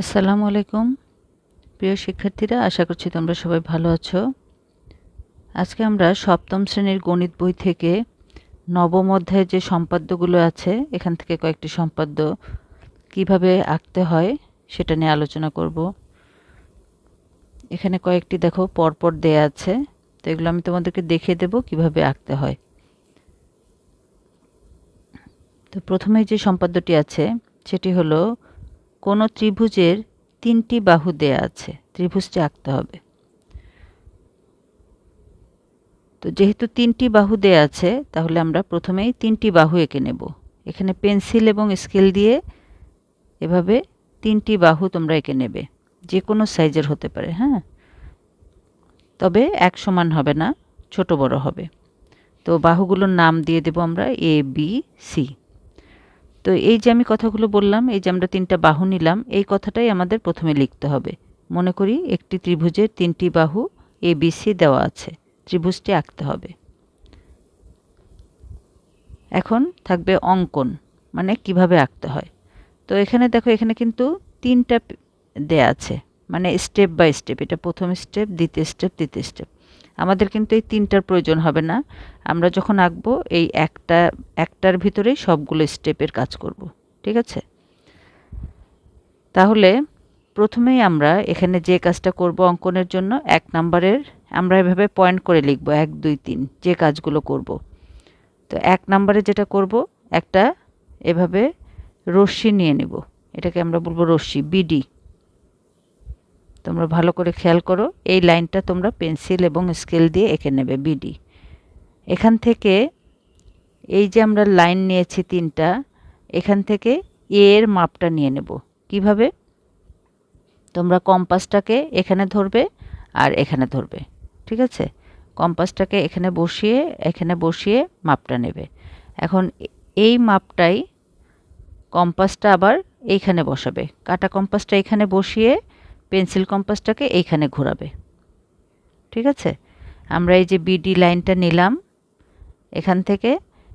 আসসালামু আলাইকুম। প্রিয় শিক্ষার্থীরা, আশা করছি তোমরা সবাই ভালো আছো। আজকে আমরা সপ্তম শ্রেণির গণিত বই থেকে নবম অধ্যায়ের যে সম্পাদ্যগুলো আছে, এখান থেকে কয়েকটি সম্পাদ্য কীভাবে আঁকতে হয় সেটা নিয়ে আলোচনা করব। এখানে কয়েকটি দেখো, পরপর দেয়া আছে, তো এগুলো আমি তোমাদেরকে দেখিয়ে দেব কীভাবে আঁকতে হয়। তো প্রথমে যে সম্পাদ্যটি আছে, সেটি হলো কোনো ত্রিভুজের তিনটি বাহু দেয়া আছে, ত্রিভুজটি আঁকতে হবে। তো যেহেতু তিনটি বাহু দেয়া আছে, তাহলে আমরা প্রথমেই তিনটি বাহু এঁকে নেব। এখানে পেন্সিল এবং স্কেল দিয়ে এভাবে তিনটি বাহু তোমরা এঁকে নেবে। যে কোনো সাইজের হতে পারে হ্যাঁ? তবে এক সমান হবে না, ছোট বড় হবে। তো বাহুগুলোর নাম দিয়ে দেব আমরা এ বি সি তো এই যে আমি কথাগুলো বললাম, এই যে আমরা তিনটা বাহু নিলাম, এই কথাটাই আমাদের প্রথমে লিখতে হবে। মনে করি একটি ত্রিভুজের তিনটি বাহু এ বি সি দেওয়া আছে, ত্রিভুজটি আঁকতে হবে। এখন থাকবে অঙ্কন মানে কীভাবে আঁকতে হয়। তো এখানে দেখো, এখানে কিন্তু তিনটা দেয়া আছে মানে স্টেপ বাই স্টেপ এটা প্রথম স্টেপ দ্বিতীয় স্টেপ তৃতীয় স্টেপ আমাদের কিন্তু এই তিনটার প্রয়োজন হবে না। আমরা যখন আঁকবো, এই একটা, একটার ভিতরেই সবগুলো স্টেপের কাজ করব। ঠিক আছে? তাহলে প্রথমেই আমরা এখানে যে কাজটা করব অঙ্কনের জন্য, এক নাম্বারের আমরা এভাবে পয়েন্ট করে লিখব, এক, দুই, তিন, যে কাজগুলো করব। তো এক নাম্বারে যেটা করব, একটা এভাবে রশ্মি নিয়ে নেব। এটাকে আমরা বলব রশ্মি, বিডি। তোমরা ভালো করে খেয়াল করো, এই লাইনটা তোমরা পেন্সিল এবং স্কেল দিয়ে এঁকে নেবে, বিডি। এখান থেকে এই যে আমরা লাইন নিয়েছি তিনটা, এখান থেকে এ এর মাপটা নিয়ে নেব। কীভাবে? তোমরা কম্পাসটাকে এখানে ধরবে আর এখানে ধরবে, ঠিক আছে? কম্পাসটাকে এখানে বসিয়ে এখানে বসিয়ে মাপটা নেবে। এখন এই মাপটাই কম্পাসটা আবার এইখানে বসাবে। কাটা কম্পাসটা এখানে বসিয়ে পেন্সিল কম্পাসটাকে এইখানে ঘোরাবে। ঠিক আছে? আমরা এই যে বিডি লাইনটা নিলাম, এখান থেকে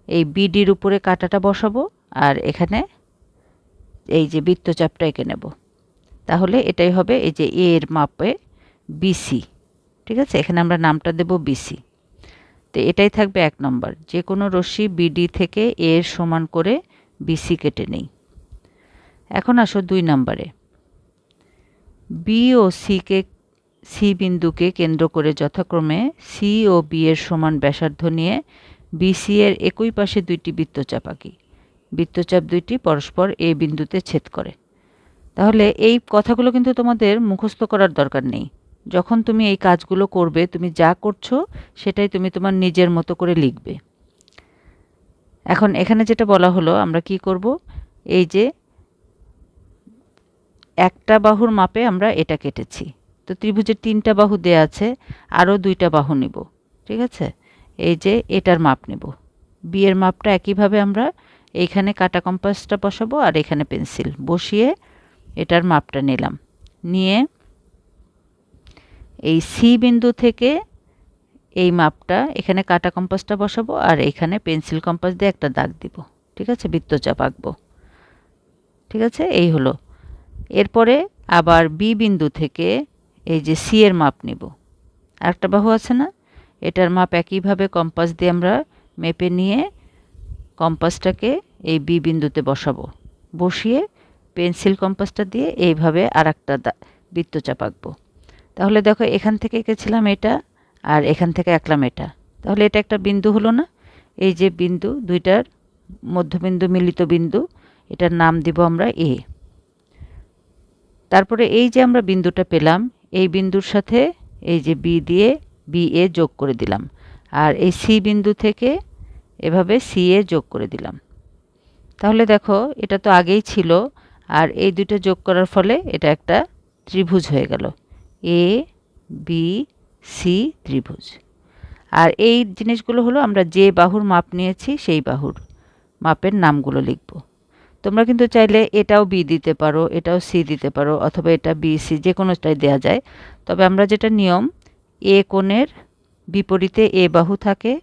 এই বিডির উপরে কাটাটা বসাবো আর এখানে এই যে বৃত্তচাপটা এঁকে নেব। তাহলে এটাই হবে এই যে এর মাপে বিসি। ঠিক আছে? এখানে আমরা নামটা দেব বিসি। তো এটাই থাকবে এক নম্বর। যে কোনো রশ্মি বিডি থেকে এর সমান করে বিসি কেটে নেই। এখন আসো দুই নম্বরে। বি ও সিকে সি বিন্দুকে কেন্দ্র করে যথাক্রমে সি ও বি এর সমান ব্যাসার্ধ নিয়ে বিসি এর একই পাশে দুইটি বৃত্তচাপ আঁকি বৃত্তচাপ দুইটি পরস্পর এ বিন্দুতে ছেদ করে। তাহলে এই কথাগুলো কিন্তু তোমাদের মুখস্থ করার দরকার নেই। যখন তুমি এই কাজগুলো করবে, তুমি যা করছ, সেটাই তুমি তোমার নিজের মতো করে লিখবে। এখন এখানে যেটা বলা হলো, আমরা কি করব? এই যে একটা বাহুর মাপে আমরা এটা কেটেছি। তো ত্রিভুজের তিনটা বাহু দেয়া আছে, আরও দুইটা বাহু নিব, ঠিক আছে? এই যে এটার মাপ নেব। বিয়ের মাপটা একইভাবে আমরা এইখানে কাটা কম্পাসটা বসাবো আর এখানে পেন্সিল বসিয়ে এটার মাপটা নিলাম। নিয়ে এই সি বিন্দু থেকে এই মাপটা, এখানে কাটা কম্পাসটা বসাবো আর এখানে পেন্সিল কম্পাস দিয়ে একটা দাগ দিব, ঠিক আছে? বৃত্তচাপ আঁকবো, ঠিক আছে? এই হলো এরপরে আবার বি বিন্দু থেকে এই যে সি এর মাপ নিব। আরেকটা বাহু আছে না? এটার মাপ একইভাবে কম্পাস দিয়ে আমরা মেপে নিয়ে কম্পাসটাকে এই বি বিন্দুতে বসাবো। বসিয়ে পেন্সিল কম্পাসটা দিয়ে এইভাবে আর একটা বৃত্তচাপ আঁকবো। তাহলে দেখো এখান থেকে এঁকেছিলাম এটা আর এখান থেকে আঁকলাম এটা। তাহলে এটা একটা বিন্দু হলো না? এই যে বিন্দু, দুইটার মধ্যবিন্দু মিলিত বিন্দু, এটার নাম দিব আমরা এ। তারপরে এই যে আমরা বিন্দুটা পেলাম, এই বিন্দুর সাথে এই যে বি দিয়ে বি এ যোগ করে দিলাম। আর এই সি বিন্দু থেকে এভাবে সি এ যোগ করে দিলাম। তাহলে দেখো, এটা তো আগেই ছিল, আর এই দুটো যোগ করার ফলে এটা একটা ত্রিভুজ হয়ে গেল। এ বি সি ত্রিভুজ। আর এই জিনিসগুলো হলো আমরা যে বাহুর মাপ নিয়েছি, সেই বাহুর মাপের নামগুলো লিখব। তোমরা কিন্তু চাইলে এটাও বি দিতে পারো, এটাও সি দিতে পারো, অথবা এটা বি সি যে কোনোটাই দেওয়া যায়। তবে আমরা যেটা নিয়ম এ কোণের বিপরীতে এ বাহু থাকে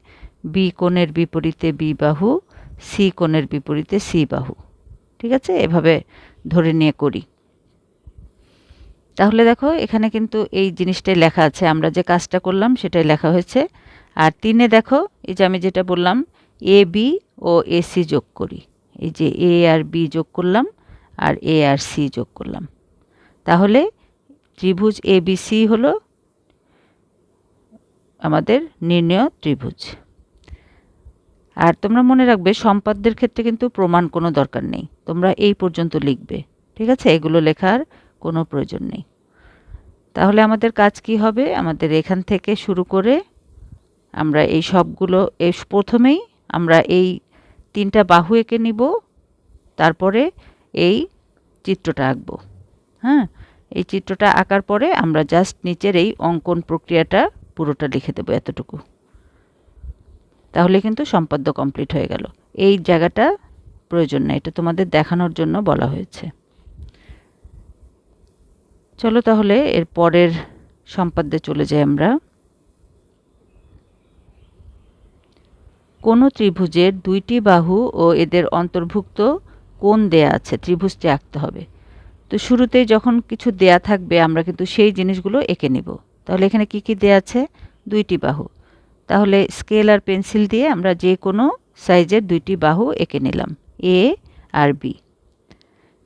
বি কোণের বিপরীতে বি বাহু সি কোণের বিপরীতে সি বাহু। ঠিক আছে? এভাবে ধরে নিয়ে করি। তাহলে দেখো, এখানে কিন্তু এই জিনিসটাই লেখা আছে। আমরা যে কাজটা করলাম, সেটাই লেখা হয়েছে। আর তিনে দেখো, এই যে আমি যেটা বললাম এ বি ও এসি যোগ করি। এই যে এ আর বি যোগ করলাম আর এ আর সি যোগ করলাম। তাহলে ত্রিভুজ এ বি সি হলো আমাদের নির্ণয় ত্রিভুজ। আর তোমরা মনে রাখবে সম্পাদ্যের ক্ষেত্রে কিন্তু প্রমাণ কোনো দরকার নেই। তোমরা এই পর্যন্ত লিখবে, ঠিক আছে? এগুলো লেখার কোনো প্রয়োজন নেই। তাহলে আমাদের কাজ কি হবে? আমাদের এখান থেকে শুরু করে আমরা এই সবগুলো প্রথমেই আমরা এই তিনটা বাহু এঁকে নিব, তারপরে এই চিত্রটা আঁকবো। হ্যাঁ এই চিত্রটা আঁকার পরে আমরা জাস্ট নিচের এই অঙ্কন প্রক্রিয়াটা পুরোটা লিখে দেবো এতটুকু। তাহলে কিন্তু সম্পাদ্য কমপ্লিট হয়ে গেল। এই জায়গাটা প্রয়োজন না, এটা তোমাদের দেখানোর জন্য বলা হয়েছে। চলো তাহলে এর পরের সম্পাদ্যে চলে যাই আমরা। কোনো ত্রিভুজের দুইটি বাহু ও এদের অন্তর্ভুক্ত কোণ দেয়া আছে, ত্রিভুজটি আঁকতে হবে। তো শুরুতেই যখন কিছু দেয়া থাকবে, আমরা কিন্তু সেই জিনিসগুলো এঁকে নিব। তাহলে এখানে কি কি দেয়া আছে? দুইটি বাহু। তাহলে স্কেল আর পেন্সিল দিয়ে আমরা যে কোনো সাইজের দুইটি বাহু এঁকে নিলাম, এ আর বি।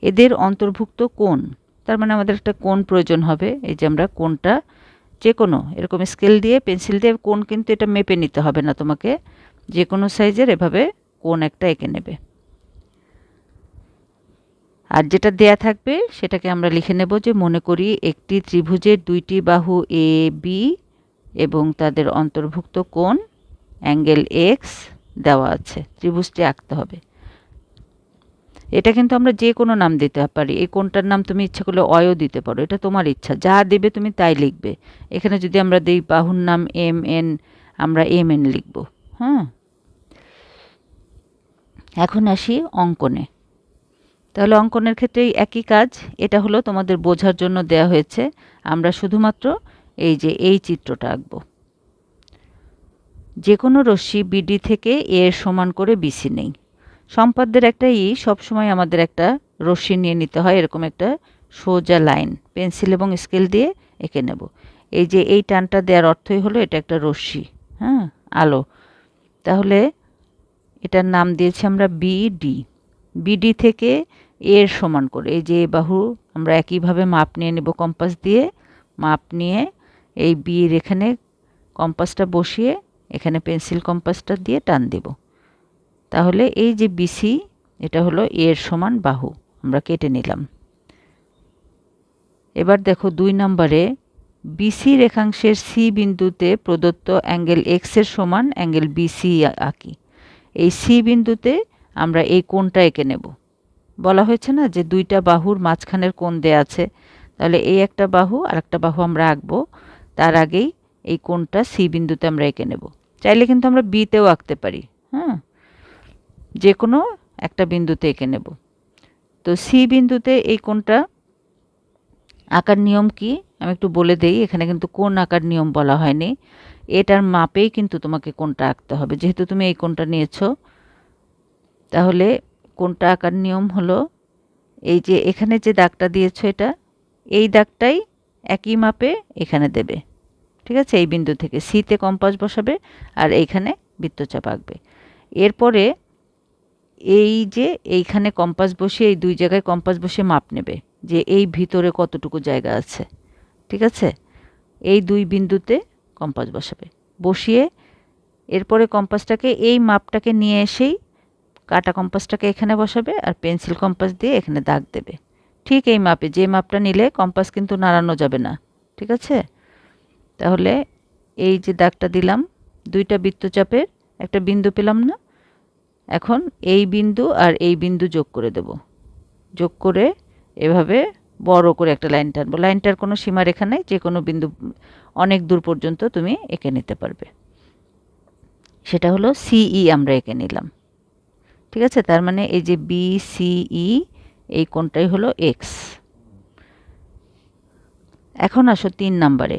এদের অন্তর্ভুক্ত কোণ, তার মানে আমাদের একটা কোণ প্রয়োজন হবে, এই যে আমরা কোণটা যে কোনো, এরকম স্কেল দিয়ে, পেন্সিল দিয়ে কোণ কিন্তু এটা মেপে নিতে হবে না তোমাকে। যে কোনো সাইজের এভাবে কোন একটা এঁকে নেবে। আর যেটা দেয়া থাকবে সেটাকে আমরা লিখে নেব যে মনে করি একটি ত্রিভুজের দুইটি বাহু এ বি এবং তাদের অন্তর্ভুক্ত কোণ অ্যাঙ্গেল এক্স দেওয়া আছে। ত্রিভুজটি আঁকতে হবে। এটা কিন্তু আমরা যে কোনো নাম দিতে পারি। এই কোনটার নাম তুমি ইচ্ছা করলে অয়ও দিতে পারো। এটা তোমার ইচ্ছা। যা দেবে তুমি তাই লিখবে। এখানে যদি আমরা দিই বাহুর নাম এম এন আমরা এম এন লিখব। হ্যাঁ এখন আসি অঙ্কনে। তাহলে অঙ্কনের ক্ষেত্রে একই কাজ, এটা হলো তোমাদের বোঝার জন্য দেয়া হয়েছে। আমরা শুধুমাত্র এই যে এই চিত্রটা আঁকবো। যে কোনো রশ্মি বিডি থেকে এর সমান করে বিসি নেই। সম্পাদ্যের একটা ই সবসময় আমাদের একটা রশ্মি নিয়ে নিতে হয়, এরকম একটা সোজা লাইন, পেন্সিল এবং স্কেল দিয়ে এঁকে নেব। এই যে এই টানটা দেওয়ার অর্থই হলো এটা একটা রশ্মি হ্যাঁ আলো। তাহলে এটার নাম দিয়েছি আমরা বিডি বিডি থেকে এর সমান করে। এই যে বাহু, আমরা একইভাবে মাপ নিয়ে নেব কম্পাস দিয়ে। মাপ নিয়ে এই বির এখানে কম্পাসটা বসিয়ে এখানে পেন্সিল কম্পাসটা দিয়ে টান দেব। তাহলে এই যে বিসি এটা হলো এর সমান বাহু। আমরা কেটে নিলাম। এবার দেখো দুই নম্বরে বিসি রেখাংশের সি বিন্দুতে প্রদত্ত অ্যাঙ্গেল এক্সের সমান অ্যাঙ্গেল বিসি আঁকি। এই সি বিন্দুতে আমরা এই কোণটা এঁকে নেব। বলা হয়েছে না যে দুইটা বাহুর মাঝখানের কোণ দেয়া আছে? তাহলে এই একটা বাহু আর একটা বাহু আমরা আঁকবো। তার আগেই এই কোণটা সি বিন্দুতে আমরা এঁকে নেব। চাইলে কিন্তু আমরা বিতেও আঁকতে পারি। হ্যাঁ যে কোনো একটা বিন্দুতে এঁকে নেব। তো সি বিন্দুতে এই কোণটা আঁকার নিয়ম কি? আমি একটু বলে দেই, এখানে কিন্তু কোন আঁকার নিয়ম বলা হয়নি। এটার মাপেই কিন্তু তোমাকে কোনটা আঁকতে হবে। যেহেতু তুমি এই কোনটা নিয়েছো, তাহলে কোনটা আঁকার নিয়ম হলো, এই যে এখানে যে দাগটা দিয়েছ এটা, এই দাগটাই একই মাপে এখানে দেবে। ঠিক আছে? এই বিন্দু থেকে সিতে কম্পাস বসাবে আর এইখানে বৃত্তচাপ আঁকবে। এরপরে এই যে এইখানে কম্পাস বসিয়ে এই দুই জায়গায় কম্পাস বসিয়ে মাপ নেবে। যে এই ভিতরে কতটুকু জায়গা আছে, ঠিক আছে? এই দুই বিন্দুতে কম্পাস বসাবে। বসিয়ে এরপরে কম্পাসটাকে এই মাপটাকে নিয়ে এসেই কাটা কম্পাসটাকে এখানে বসাবে আর পেন্সিল কম্পাস দিয়ে এখানে দাগ দেবে। ঠিক এই মাপে, যে মাপটা নিলে কম্পাস কিন্তু নাড়ানো যাবে না, ঠিক আছে? তাহলে এই যে দাগটা দিলাম, দুইটা বৃত্তচাপের একটা বিন্দু পেলাম না। এখন এই বিন্দু আর এই বিন্দু যোগ করে দেব। যোগ করে এভাবে বড় করে একটা লাইন টানবো। লাইনটার কোনো সীমারেখা নেই, যে কোনো বিন্দু অনেক দূর পর্যন্ত তুমি এঁকে নিতে পারবে। সেটা হলো সিই আমরা এঁকে নিলাম। ঠিক আছে? তার মানে এই যে বি সিই এই কোনটাই হলো এক্স এখন আসো তিন নাম্বারে।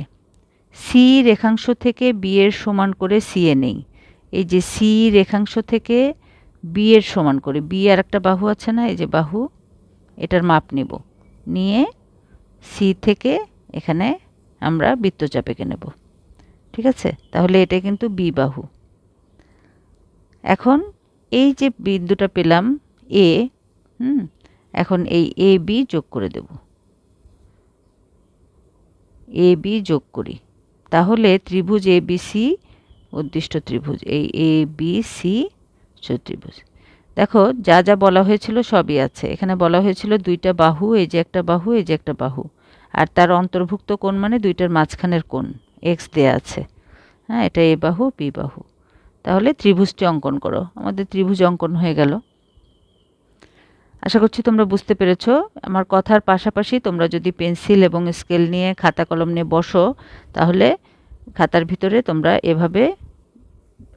সি রেখাংশ থেকে বি এর সমান করে সি এ নেই। এই যে সি রেখাংশ থেকে বি এর সমান করে বি আর একটা বাহু আছে না? এই যে বাহু এটার মাপ নিব। নিয়ে সি থেকে এখানে আমরা বৃত্তচাপ এঁকে নেব। ঠিক আছে? তাহলে এটা কিন্তু বি বাহু। এখন এই যে বিন্দুটা পেলাম এ হুম? এখন এই এ বি যোগ করে দেব। এ বি যোগ করি। তাহলে ত্রিভুজ এ বি সি উদ্দিষ্ট ত্রিভুজ। এই এ বি সি ত্রিভুজ। দেখো, যা যা বলা হয়েছিল সবই আছে। এখানে বলা হয়েছিল দুইটা বাহু, এই যে একটা বাহু, এই যে একটা বাহু। আর তার অন্তর্ভুক্ত কোণ মানে দুইটার মাঝখানের কোণ এক্স দেয়া আছে। হ্যাঁ এটা এ বাহু বি বাহু। তাহলে ত্রিভুজটি অঙ্কন করো। আমাদের ত্রিভুজ অঙ্কন হয়ে গেল। আশা করছি তোমরা বুঝতে পেরেছ। আমার কথার পাশাপাশি তোমরা যদি পেন্সিল এবং স্কেল নিয়ে খাতা কলম নিয়ে বসো, তাহলে খাতার ভিতরে তোমরা এভাবে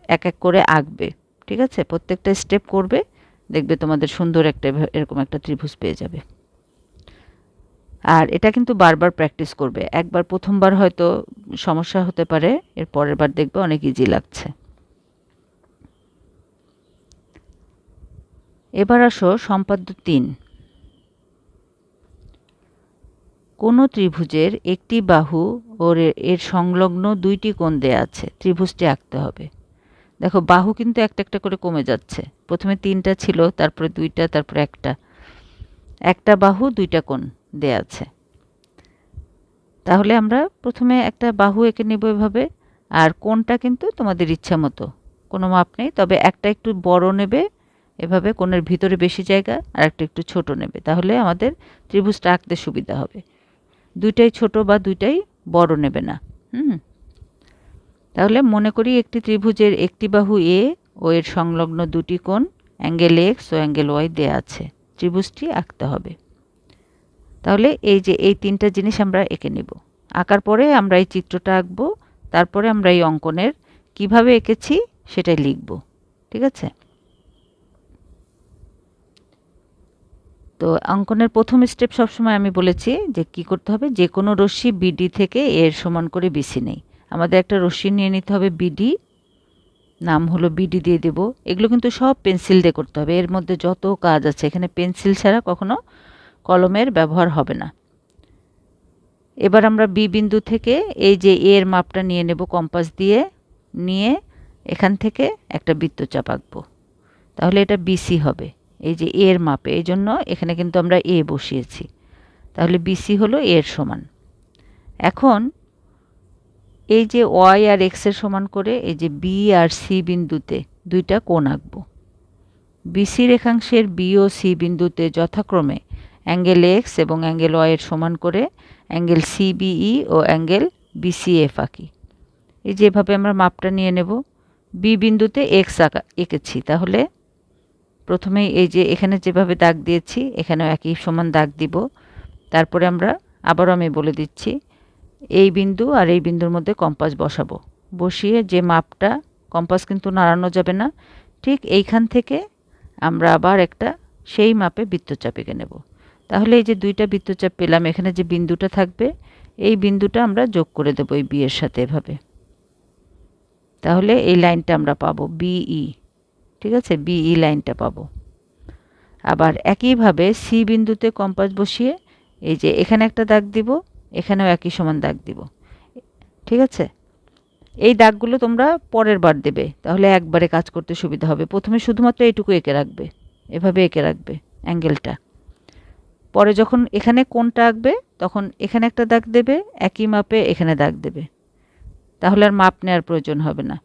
এক এক করে আঁকবে। ঠিক আছে? প্রত্যেকটা স্টেপ করবে, দেখবে তোমাদের সুন্দর একটা এরকম একটা ত্রিভুজ পেয়ে যাবে। আর এটা কিন্তু বারবার প্র্যাকটিস করবে। একবার প্রথমবার হয়তো সমস্যা হতে পারে, এর পরের বার দেখবে অনেক ইজি লাগছে। এবার আসো সম্পাদ্য তিন। কোনো ত্রিভুজের একটি বাহু ও এর সংলগ্ন দুইটি কোণ দেয়া আছে। ত্রিভুজটি আঁকতে হবে। দেখো, বাহু কিন্তু একটা একটা করে কমে যাচ্ছে। প্রথমে তিনটা ছিল, তারপরে দুইটা, তারপরে একটা। একটা বাহু, দুইটা কোণ দেয়া আছে। তাহলে আমরা প্রথমে একটা বাহু এঁকে নেব এভাবে, আর কোনটা কিন্তু তোমাদের ইচ্ছা মতো। কোনো মাপ নেই, তবে একটা একটু বড় নেবে, এভাবে কোণের ভিতরে বেশি জায়গা, আর একটা একটু ছোট নেবে। তাহলে আমাদের ত্রিভুজটা আঁকতে সুবিধা হবে। দুইটাই ছোট বা দুইটাই বড় নেবে না। হুম? তাহলে মনে করি একটি ত্রিভুজের একটি বাহু এ ও এর সংলগ্ন দুটি কোণ, অ্যাঙ্গেল এক্স ও অ্যাঙ্গেল ওয়াই দেয়া আছে। ত্রিভুজটি আঁকতে হবে। তাহলে এই যে এই তিনটা জিনিস আমরা এঁকে নেব। আঁকার পরে আমরা এই চিত্রটা আঁকবো, তারপরে আমরা এই অঙ্কনের কীভাবে এঁকেছি সেটাই লিখব। ঠিক আছে? তো অঙ্কনের প্রথম স্টেপ সবসময় আমি বলেছি যে কি করতে হবে? যে কোনো রশ্মি বিডি থেকে এর সমান করে বিসি নেই। আমাদের একটা রশ্মি নিয়ে নিতে হবে বিডি। নাম হলো বিডি দিয়ে দেব। এগুলো কিন্তু সব পেন্সিল দিয়ে করতে হবে। এর মধ্যে যত কাজ আছে, এখানে পেন্সিল ছাড়া কখনো কলমের ব্যবহার হবে না। এবার আমরা বি বিন্দু থেকে এই যে এর মাপটা নিয়ে নেব কম্পাস দিয়ে, নিয়ে এখান থেকে একটা বৃত্তচাপ আঁকবো। তাহলে এটা বিসি হবে, এই যে এর মাপে। এই জন্য এখানে কিন্তু আমরা এ বসিয়েছি। তাহলে বিসি হলো এর সমান। এখন এই যে ওয়াই আর এক্সের সমান করে এই যে বি আর সি বিন্দুতে দুইটা কোণ আঁকবো। বিসি রেখাংশের বি ও সি বিন্দুতে যথাক্রমে অ্যাঙ্গেল এক্স এবং অ্যাঙ্গেল ওয়াইয়ের সমান করে অ্যাঙ্গেল সিবিই ও অ্যাঙ্গেল বিসিএফ আঁকি। এই যেভাবে আমরা মাপটা নিয়ে নেব। বি বিন্দুতে এক্স আঁকা, এঁকেছি। তাহলে প্রথমেই এই যে এখানে যেভাবে দাগ দিয়েছি, এখানেও একই সমান দাগ দিব। তারপরে আমরা আবারও আমি বলে দিচ্ছি এই বিন্দু আর এই বিন্দুর মধ্যে কম্পাস বসাবো। বসিয়ে যে মাপটা, কম্পাস কিন্তু নাড়ানো যাবে না। ঠিক এইখান থেকে আমরা আবার একটা সেই মাপে বৃত্তচাপ এঁকে নেব। তাহলে এই যে দুইটা বৃত্তচাপ পেলাম, এখানে যে বিন্দুটা থাকবে, এই বিন্দুটা আমরা যোগ করে দেবো এই বিয়ের সাথে এভাবে। তাহলে এই লাইনটা আমরা পাবো বিই ঠিক আছে? বিই লাইনটা পাবো। আবার একইভাবে সি বিন্দুতে কম্পাস বসিয়ে এই যে এখানে একটা দাগ দিব এখানেও একই সমান দাগ দিব। ঠিক আছে? এই দাগগুলো তোমরা পরের বার দেবে, তাহলে একবারে কাজ করতে সুবিধা হবে। প্রথমে শুধুমাত্র এইটুকু এঁকে রাখবে, এভাবে এঁকে রাখবে অ্যাঙ্গেলটা। পরে যখন এখানে কোনটা আঁকবে, তখন এখানে একটা দাগ দেবে, একই মাপে এখানে দাগ দেবে। তাহলে আর মাপ নেওয়ার প্রয়োজন হবে না।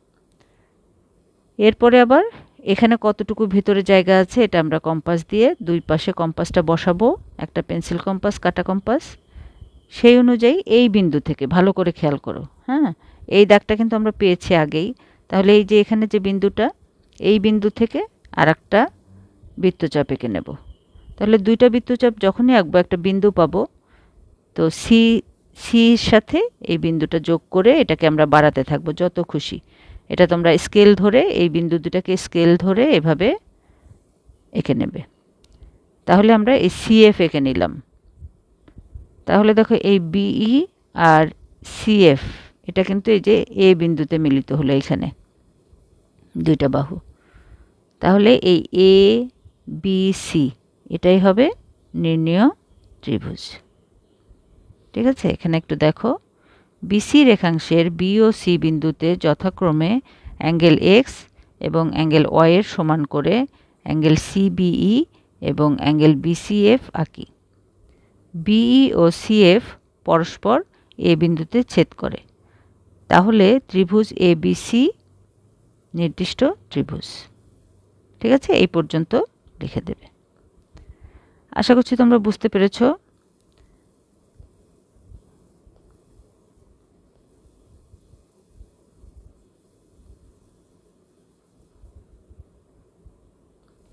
এরপরে আবার এখানে কতটুকু ভেতরে জায়গা আছে, এটা আমরা কম্পাস দিয়ে দুই পাশে কম্পাসটা বসাবো। একটা পেন্সিল কম্পাস, কাটা কম্পাস। সেই অনুযায়ী এই বিন্দু থেকে, ভালো করে খেয়াল করো হ্যাঁ? এই দাগটা কিন্তু আমরা পেয়েছি আগেই। তাহলে এই যে এখানে যে বিন্দুটা, এই বিন্দু থেকে আর একটা বৃত্তচাপ এঁকে নেব। তাহলে দুইটা বৃত্তচাপ যখনই আঁকবো, একটা বিন্দু পাবো, তো সি সির সাথে এই বিন্দুটা যোগ করে এটাকে আমরা বাড়াতে থাকব, যত খুশি। এটা তোমরা স্কেল ধরে এই বিন্দু দুটাকে স্কেল ধরে এভাবে এঁকে নেবে। তাহলে আমরা এই সিএফ এঁকে নিলাম। তাহলে দেখো এই বিই আর সিএফ এটা কিন্তু এই যে এ বিন্দুতে মিলিত হলো এখানে, দুইটা বাহু। তাহলে এই এ বি সি এটাই হবে নির্ণীয় ত্রিভুজ। ঠিক আছে? এখানে একটু দেখো। বিসি রেখাংশের বি ও সি বিন্দুতে যথাক্রমে অ্যাঙ্গেল এক্স এবং অ্যাঙ্গেল ওয়াইয়ের সমান করে অ্যাঙ্গেল সিবিই এবং অ্যাঙ্গেল বিসিএফ আঁকি। বিই ও সিএফ পরস্পর এ বিন্দুতে ছেদ করে। তাহলে ত্রিভুজ এ বিসি নির্দিষ্ট ত্রিভুজ। ঠিক আছে? এই পর্যন্ত লিখে দেবে। আশা করছি তোমরা বুঝতে পেরেছ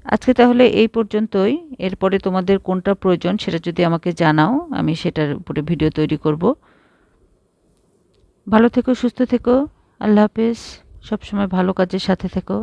আজকে তাহলে এই পর্যন্তই। এরপরে তোমাদের কোনটা প্রয়োজন সেটা যদি আমাকে জানাও, আমি সেটার উপরে ভিডিও তৈরি করব। ভালো থেকো, সুস্থ থেকো। আল্লাহ হাফেজ। সবসময় ভালো কাজের সাথে থেকো।